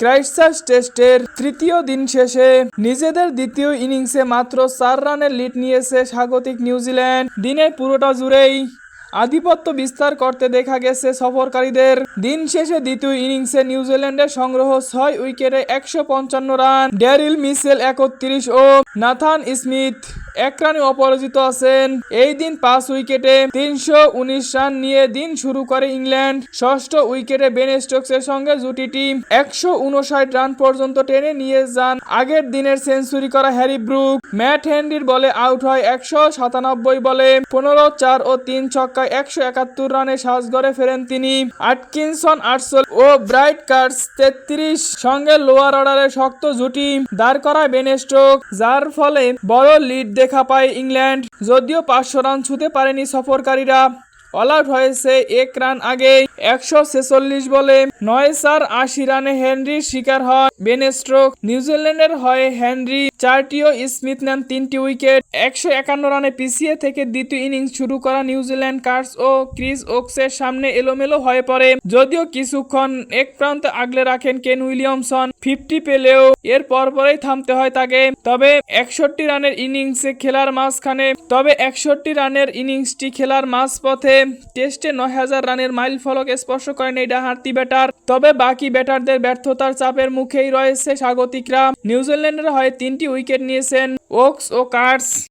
Christchurch টেস্টের তৃতীয় দিন শেষে নিজেদের দ্বিতীয় ইনিংসে মাত্র চার রানের লিড নিয়েছে স্বাগতিক নিউজিল্যান্ড। দিনের পুরোটা জুড়েই আধিপত্য বিস্তার করতে দেখা গেছে সফরকারীদের। দিন শেষে দ্বিতীয় ইনিংসে নিউজিল্যান্ডের সংগ্রহ ছয় উইকেটে একশো পঞ্চান্ন রান। ড্যারিল মিসেল একত্রিশ ও নাথান স্মিথ এক রানে অপরাজিত আছেন। এই দিন পাঁচ উইকেটে তিনশো উনিশ রান নিয়ে দিন শুরু করে ইংল্যান্ড। ষষ্ঠ উইকেটে বেন স্টোকসের সঙ্গে জুটিটি একশো উনষাট রান পর্যন্ত টেনে নিয়ে যান। আগের দিনের সেঞ্চুরি করা হ্যারি ব্রুক। ম্যাট হ্যান্ডির বলে আউট হয় একশো সাতানব্বই বলে পনেরো চার ও তিন ছক্কায় একশো একাত্তর রানে সাজগড়ে ফেরেন তিনি। আটকিনসন আটশো ও ব্রাইট কার্স তেত্রিশ সঙ্গে লোয়ার অর্ডারে শক্ত জুটি দাঁড় করায় বেন স্টোক, যার ফলে বড় লিড দেখা পায় ইংল্যান্ড। যদিও পাঁচশো রান ছুঁতে পারেনি সফরকারীরা। অল আউট হয়েছে এক রান আগে একশো ছেচল্লিশ বলে নয় চার আশি রানে হেনরির শিকার হয় বেন স্ট্রোক নিউজিল্যান্ডের হয়ে হেনরি চারটি ও স্মিথ নেন তিনটি উইকেট। একশো একান্ন রানে পিছিয়ে থেকে দ্বিতীয় ইনিংস শুরু করা নিউজিল্যান্ড কার্স ও ক্রিস ওকসের সামনে এলোমেলো হয়ে পড়ে। যদিও কিছুক্ষণ এক প্রান্তে আগলে রাখেন কেন উইলিয়ামসন। ফিফটি পেলেও এর পরপরেই থামতে হয় তাকে। তবে একষট্টি রানের ইনিংসে খেলার মাঝখানে তবে একষট্টি রানের ইনিংসটি খেলার মাঝপথে টেস্টে নয় হাজার রানের মাইল ফলক স্পর্শ করেন এই ডাহাতি ব্যাটার। তবে বাকি ব্যাটারদের ব্যর্থতার চাপের মুখেই রয়েছে স্বাগতিকরা। নিউজিল্যান্ডের হয়ে তিনটি উইকেট নিয়েছেন ওকস ও কার্স।